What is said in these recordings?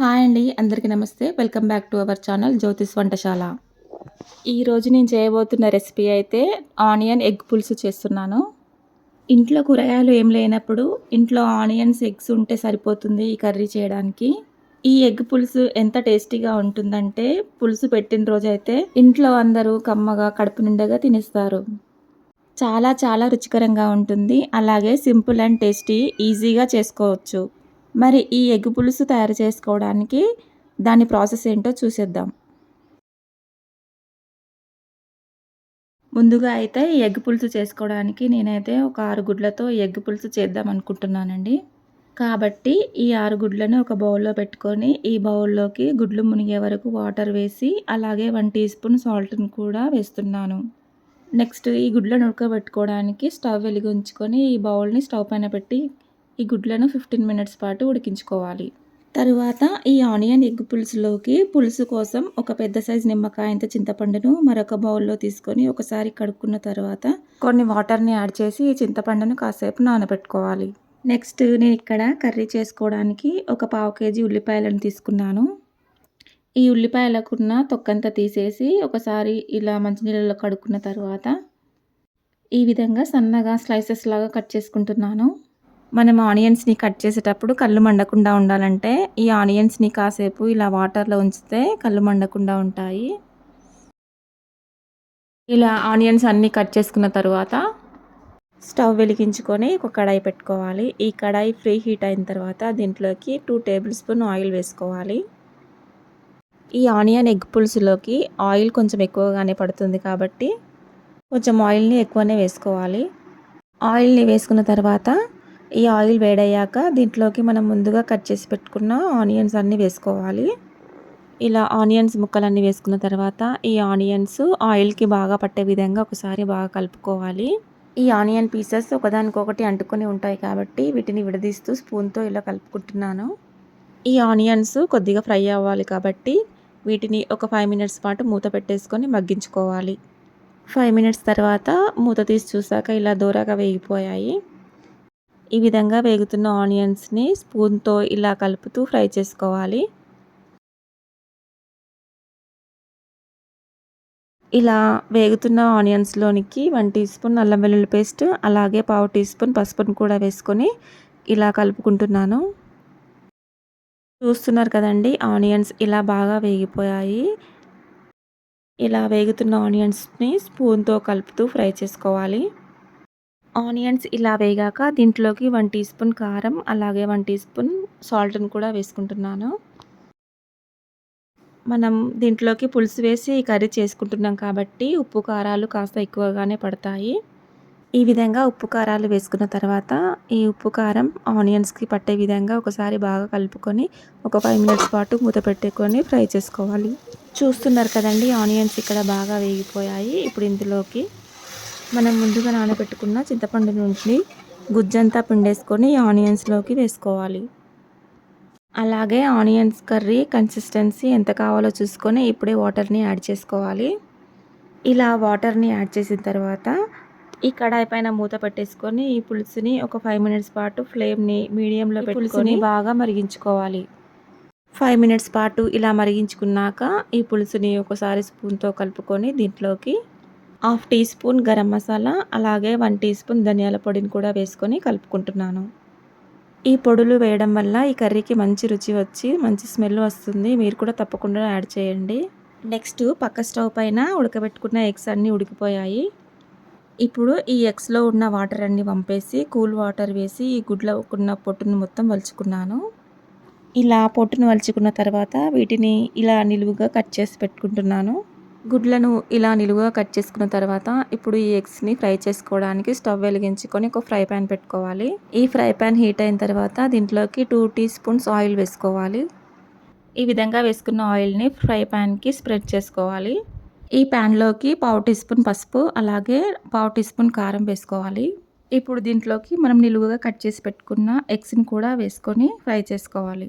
Hi అండి అందరికీ నమస్తే. Welcome back to our channel Jyothish వంటశాల. ఈరోజు నేను చేయబోతున్న రెసిపీ అయితే ఆనియన్ ఎగ్ పులుసు చేస్తున్నాను. ఇంట్లో కూరగాయలు ఏం లేనప్పుడు ఇంట్లో ఆనియన్స్ ఎగ్స్ ఉంటే సరిపోతుంది ఈ కర్రీ చేయడానికి. ఈ ఎగ్ పులుసు ఎంత టేస్టీగా ఉంటుందంటే పులుసు పెట్టిన రోజైతే ఇంట్లో అందరూ కమ్మగా కడుపు నిండగా తినేస్తారు. చాలా చాలా రుచికరంగా ఉంటుంది. అలాగే సింపుల్ అండ్ టేస్టీ ఈజీగా చేసుకోవచ్చు. మరి ఈ ఎగ్ పులుసు తయారు చేసుకోవడానికి దాని ప్రాసెస్ ఏంటో చూసేద్దాం. ముందుగా అయితే ఈ ఎగ్ పులుసు చేసుకోవడానికి నేనైతే ఒక ఆరు గుడ్లతో ఎగ్ పులుసు చేద్దాం అనుకుంటున్నానండి. కాబట్టి ఈ ఆరు గుడ్లను ఒక బౌల్లో పెట్టుకొని ఈ బౌల్లోకి గుడ్లు మునిగే వరకు వాటర్ వేసి అలాగే వన్ టీ స్పూన్ సాల్ట్ని కూడా వేస్తున్నాను. నెక్స్ట్ ఈ గుడ్లను ఉడకబెట్టుకోవడానికి స్టవ్ వెలిగించుకొని ఈ బౌల్ని స్టవ్ పైన పెట్టి ఈ గుడ్లను ఫిఫ్టీన్ మినిట్స్ పాటు ఉడికించుకోవాలి. తరువాత ఈ ఆనియన్ ఎగ్ పులుసులోకి పులుసు కోసం ఒక పెద్ద సైజు నిమ్మకాయంత చింతపండును మరొక బౌల్లో తీసుకొని ఒకసారి కడుక్కున్న తర్వాత కొన్ని వాటర్ని యాడ్ చేసి ఈ చింతపండును కాసేపు నానబెట్టుకోవాలి. నెక్స్ట్ నేను ఇక్కడ కర్రీ చేసుకోవడానికి ఒక పావు కేజీ ఉల్లిపాయలను తీసుకున్నాను. ఈ ఉల్లిపాయలకున్న తొక్కంతా తీసేసి ఒకసారి ఇలా మంచినీళ్ళలో కడుక్కున్న తర్వాత ఈ విధంగా సన్నగా స్లైసెస్ లాగా కట్ చేసుకుంటున్నాను. మనం ఆనియన్స్ని కట్ చేసేటప్పుడు కళ్ళు మండకుండా ఉండాలంటే ఈ ఆనియన్స్ని కాసేపు ఇలా వాటర్లో ఉంచితే కళ్ళు మండకుండా ఉంటాయి. ఇలా ఆనియన్స్ అన్నీ కట్ చేసుకున్న తర్వాత స్టవ్ వెలిగించుకొని ఒక కడాయి పెట్టుకోవాలి. ఈ కడాయి ఫ్రీ హీట్ అయిన తర్వాత దీంట్లోకి టూ టేబుల్ స్పూన్ ఆయిల్ వేసుకోవాలి. ఈ ఆనియన్ ఎగ్ పులుసులోకి ఆయిల్ కొంచెం ఎక్కువగానే పడుతుంది కాబట్టి కొంచెం ఆయిల్ని ఎక్కువనే వేసుకోవాలి. ఆయిల్ని వేసుకున్న తర్వాత ఈ ఆయిల్ వేడయ్యాక దీంట్లోకి మనం ముందుగా కట్ చేసి పెట్టుకున్న ఆనియన్స్ అన్నీ వేసుకోవాలి. ఇలా ఆనియన్స్ ముక్కలన్నీ వేసుకున్న తర్వాత ఈ ఆనియన్స్ ఆయిల్కి బాగా పట్టే విధంగా ఒకసారి బాగా కలుపుకోవాలి. ఈ ఆనియన్ పీసెస్ ఒకదానికొకటి అంటుకొని ఉంటాయి కాబట్టి వీటిని విడదీస్తూ స్పూన్తో ఇలా కలుపుకుంటున్నాను. ఈ ఆనియన్స్ కొద్దిగా ఫ్రై అవ్వాలి కాబట్టి వీటిని ఒక ఫైవ్ మినిట్స్ పాటు మూత పెట్టేసుకొని మగ్గించుకోవాలి. ఫైవ్ మినిట్స్ తర్వాత మూత తీసి చూసాక ఇలా దూరగా వేగిపోయాయి. ఈ విధంగా వేగుతున్న ఆనియన్స్ని స్పూన్తో ఇలా కలుపుతూ ఫ్రై చేసుకోవాలి. ఇలా వేగుతున్న ఆనియన్స్లోనికి వన్ టీ స్పూన్ అల్లం వెల్లుల్లి పేస్ట్ అలాగే పావు టీ స్పూన్ పసుపును కూడా వేసుకొని ఇలా కలుపుకుంటున్నాను. చూస్తున్నారు కదండి ఆనియన్స్ ఇలా బాగా వేగిపోయాయి. ఇలా వేగుతున్న ఆనియన్స్ని స్పూన్తో కలుపుతూ ఫ్రై చేసుకోవాలి. ఆనియన్స్ ఇలా వేగాక దీంట్లోకి వన్ టీ స్పూన్ కారం అలాగే వన్ టీ స్పూన్ సాల్ట్ని కూడా వేసుకుంటున్నాను. మనం దీంట్లోకి పులుసు వేసి కర్రీ చేసుకుంటున్నాం కాబట్టి ఉప్పు కారాలు కాస్త ఎక్కువగానే పడతాయి. ఈ విధంగా ఉప్పు కారాలు వేసుకున్న తర్వాత ఈ ఉప్పు కారం ఆనియన్స్కి పట్టే విధంగా ఒకసారి బాగా కలుపుకొని ఒక ఫైవ్ మినిట్స్ పాటు మూత పెట్టుకొని ఫ్రై చేసుకోవాలి. చూస్తున్నారు కదండి ఆనియన్స్ ఇక్కడ బాగా వేగిపోయాయి. ఇప్పుడు ఇందులోకి మనం ముందుగా నానబెట్టుకున్న చింతపండు నుండి గుజ్జంతా పిండేసుకొని ఆనియన్స్లోకి వేసుకోవాలి. అలాగే ఆనియన్స్ కర్రీ కన్సిస్టెన్సీ ఎంత కావాలో చూసుకొని ఇప్పుడే వాటర్ని యాడ్ చేసుకోవాలి. ఇలా వాటర్ని యాడ్ చేసిన తర్వాత ఈ కడాయి పైన మూత పెట్టేసుకొని ఈ పులుసుని ఒక ఫైవ్ మినిట్స్ పాటు ఫ్లేమ్ని మీడియంలో పెట్టుకొని బాగా మరిగించుకోవాలి. ఫైవ్ మినిట్స్ పాటు ఇలా మరిగించుకున్నాక ఈ పులుసుని ఒకసారి స్పూన్తో కలుపుకొని దీంట్లోకి half teaspoon garam masala అలాగే వన్ టీ స్పూన్ ధనియాల పొడిని కూడా వేసుకొని కలుపుకుంటున్నాను. ఈ పొడులు వేయడం వల్ల ఈ కర్రీకి మంచి రుచి వచ్చి మంచి స్మెల్ వస్తుంది. మీరు కూడా తప్పకుండా యాడ్ చేయండి. నెక్స్ట్ పక్క స్టవ్ పైన ఉడకబెట్టుకున్న ఎగ్స్ అన్నీ ఉడికిపోయాయి. ఇప్పుడు ఈ ఎగ్స్లో ఉన్న వాటర్ అన్నీ పంపేసి కూల్ వాటర్ వేసి ఈ గుడ్లో ఉన్న పొట్టును మొత్తం వలుచుకున్నాను ఇలా పొట్టును వలుచుకున్న తర్వాత వీటిని ఇలా నిలువుగా కట్ చేసి పెట్టుకుంటున్నాను. గుడ్లను ఇలా నిలువుగా కట్ చేసుకున్న తర్వాత ఇప్పుడు ఈ ఎగ్స్ని ఫ్రై చేసుకోవడానికి స్టవ్ వెలిగించుకొని ఒక ఫ్రై ప్యాన్ పెట్టుకోవాలి. ఈ ఫ్రై ప్యాన్ హీట్ అయిన తర్వాత దీంట్లోకి టూ టీ స్పూన్స్ ఆయిల్ వేసుకోవాలి. ఈ విధంగా వేసుకున్న ఆయిల్ని ఫ్రై ప్యాన్కి స్ప్రెడ్ చేసుకోవాలి. ఈ ప్యాన్లోకి పావు టీ స్పూన్ పసుపు అలాగే పావు టీ స్పూన్ కారం వేసుకోవాలి. ఇప్పుడు దీంట్లోకి మనం నిలువుగా కట్ చేసి పెట్టుకున్న ఎగ్స్ని కూడా వేసుకొని ఫ్రై చేసుకోవాలి.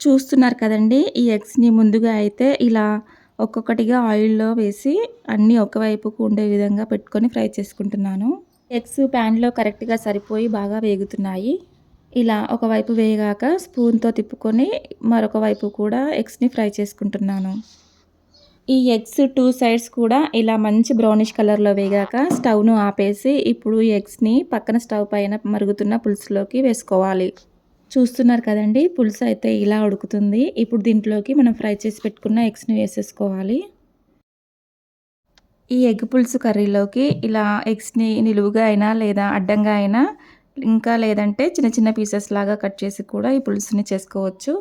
చూస్తున్నారు కదండి ఈ ఎగ్స్ని ముందుగా అయితే ఇలా ఒక్కొక్కటిగా ఆయిల్లో వేసి అన్నీ ఒకవైపుకు ఉండే విధంగా పెట్టుకొని ఫ్రై చేసుకుంటున్నాను ఎగ్స్ ప్యాన్‌లో కరెక్ట్‌గా సరిపోయి బాగా వేగుతున్నాయి. ఇలా ఒకవైపు వేగాక స్పూన్‌తో తిప్పుకొని మరొక వైపు కూడా ఎగ్స్‌ని ఫ్రై చేసుకుంటున్నాను. ఈ ఎగ్స్ టూ సైడ్స్ కూడా ఇలా మంచి బ్రౌనిష్ కలర్‌లో వేగాక స్టవ్‌ను ఆపేసి ఇప్పుడు ఈ ఎగ్స్‌ని పక్కన స్టవ్ పైన మరుగుతున్న పులుసులోకి వేసుకోవాలి. చూస్తున్నారు కదండీ! పులుసు అయితే ఇలా ఉడుకుతుంది. ఇప్పుడు దీంట్లోకి మనం ఫ్రై చేసి పెట్టుకున్న ఎగ్స్‌ని వేసేసుకోవాలి. ఈ ఎగ్ పులుసు కర్రీలోకి ఇలా ఎగ్స్‌ని నిలువుగా అయినా లేదా అడ్డంగా అయినా ఇంకా లేదంటే చిన్న చిన్న పీసెస్ లాగా కట్ చేసి కూడా ఈ పులుసుని చేసుకోవచ్చు.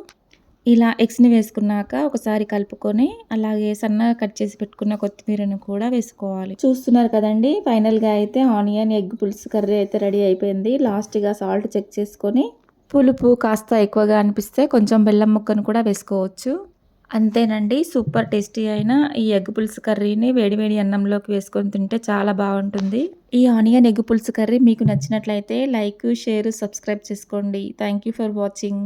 ఇలా ఎగ్స్‌ని వేసుకున్నాక ఒకసారి కలుపుకొని అలాగే సన్నగా కట్ చేసి పెట్టుకున్న కొత్తిమీరను కూడా వేసుకోవాలి. చూస్తున్నారు కదండి ఫైనల్‌గా అయితే ఆనియన్ ఎగ్ పులుసు కర్రీ అయితే రెడీ అయిపోయింది. లాస్ట్‌గా సాల్ట్ చెక్ చేసుకొని పులుపు కాస్త ఎక్కువగా అనిపిస్తే కొంచెం బెల్లం ముక్కను కూడా వేసుకోవచ్చు. అంతేనండి సూపర్ టేస్టీ అయిన ఈ ఎగ్ పులుసు కర్రీని వేడి వేడి అన్నంలోకి వేసుకొని తింటే చాలా బాగుంటుంది. ఈ ఆనియన్ ఎగ్ పులుసు కర్రీ మీకు నచ్చినట్లయితే లైక్, షేర్, సబ్స్క్రైబ్ చేసుకోండి. Thank you for watching.